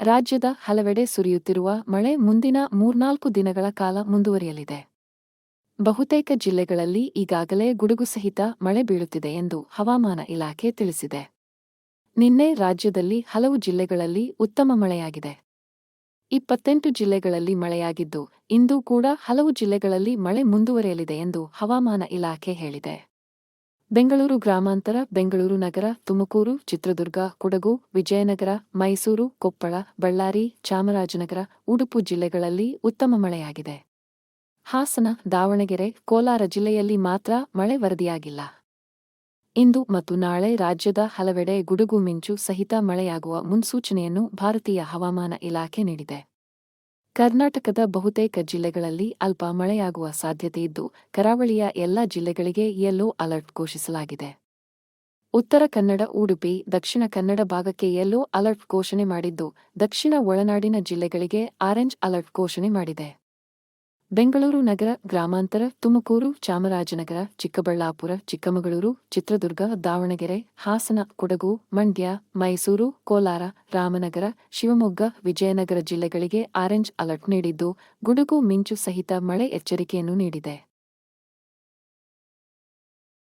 ರಾಜ್ಯದ ಹಲವೆಡೆ ಸುರಿಯುತ್ತಿರುವ ಮಳೆ ಮುಂದಿನ ಮೂರ್ನಾಲ್ಕು ದಿನಗಳ ಕಾಲ ಮುಂದುವರಿಯಲಿದೆ. ಬಹುತೇಕ ಜಿಲ್ಲೆಗಳಲ್ಲಿ ಈಗಾಗಲೇ ಗುಡುಗು ಸಹಿತ ಮಳೆ ಬೀಳುತ್ತಿದೆ ಎಂದು ಹವಾಮಾನ ಇಲಾಖೆ ತಿಳಿಸಿದೆ. ನಿನ್ನೆ ರಾಜ್ಯದಲ್ಲಿ ಹಲವು ಜಿಲ್ಲೆಗಳಲ್ಲಿ ಉತ್ತಮ ಮಳೆಯಾಗಿದೆ. ಇಪ್ಪತ್ತೆಂಟು ಜಿಲ್ಲೆಗಳಲ್ಲಿ ಮಳೆಯಾಗಿದ್ದು, ಇಂದು ಕೂಡ ಹಲವು ಜಿಲ್ಲೆಗಳಲ್ಲಿ ಮಳೆ ಮುಂದುವರಿಯಲಿದೆ ಎಂದು ಹವಾಮಾನ ಇಲಾಖೆ ಹೇಳಿದೆ. ಬೆಂಗಳೂರು ಗ್ರಾಮಾಂತರ, ಬೆಂಗಳೂರು ನಗರ, ತುಮಕೂರು, ಚಿತ್ರದುರ್ಗ, ಕೊಡಗು, ವಿಜಯನಗರ, ಮೈಸೂರು, ಕೊಪ್ಪಳ, ಬಳ್ಳಾರಿ, ಚಾಮರಾಜನಗರ, ಉಡುಪು ಜಿಲ್ಲೆಗಳಲ್ಲಿ ಉತ್ತಮ ಮಳೆಯಾಗಿದೆ. ಹಾಸನ, ದಾವಣಗೆರೆ, ಕೋಲಾರ ಜಿಲ್ಲೆಯಲ್ಲಿ ಮಾತ್ರ ಮಳೆ ವರದಿಯಾಗಿಲ್ಲ. ಇಂದು ಮತ್ತು ನಾಳೆ ರಾಜ್ಯದ ಹಲವೆಡೆ ಗುಡುಗು ಮಿಂಚು ಸಹಿತ ಮಳೆಯಾಗುವ ಮುನ್ಸೂಚನೆಯನ್ನು ಭಾರತೀಯ ಹವಾಮಾನ ಇಲಾಖೆ ನೀಡಿದೆ. ಕರ್ನಾಟಕದ ಬಹುತೇಕ ಜಿಲ್ಲೆಗಳಲ್ಲಿ ಅಲ್ಪ ಮಳೆಯಾಗುವ ಸಾಧ್ಯತೆಯಿದ್ದು ಕರಾವಳಿಯ ಎಲ್ಲ ಜಿಲ್ಲೆಗಳಿಗೆ ಯೆಲ್ಲೋ ಅಲರ್ಟ್ ಘೋಷಿಸಲಾಗಿದೆ. ಉತ್ತರ ಕನ್ನಡ, ಉಡುಪಿ, ದಕ್ಷಿಣ ಕನ್ನಡ ಭಾಗಕ್ಕೆ ಯೆಲ್ಲೋ ಅಲರ್ಟ್ ಘೋಷಣೆ ಮಾಡಿದ್ದು, ದಕ್ಷಿಣ ಒಳನಾಡಿನ ಜಿಲ್ಲೆಗಳಿಗೆ ಆರೆಂಜ್ ಅಲರ್ಟ್ ಘೋಷಣೆ ಮಾಡಿದೆ. ಬೆಂಗಳೂರು ನಗರ ಗ್ರಾಮಾಂತರ, ತುಮಕೂರು, ಚಾಮರಾಜನಗರ, ಚಿಕ್ಕಬಳ್ಳಾಪುರ, ಚಿಕ್ಕಮಗಳೂರು, ಚಿತ್ರದುರ್ಗ, ದಾವಣಗೆರೆ, ಹಾಸನ, ಕೊಡಗು, ಮಂಡ್ಯ, ಮೈಸೂರು, ಕೋಲಾರ, ರಾಮನಗರ, ಶಿವಮೊಗ್ಗ, ವಿಜಯನಗರ ಜಿಲ್ಲೆಗಳಿಗೆ ಆರೆಂಜ್ ಅಲರ್ಟ್ ನೀಡಿದ್ದು, ಗುಡುಗು ಮಿಂಚು ಸಹಿತ ಮಳೆ ಎಚ್ಚರಿಕೆಯನ್ನು ನೀಡಿದೆ.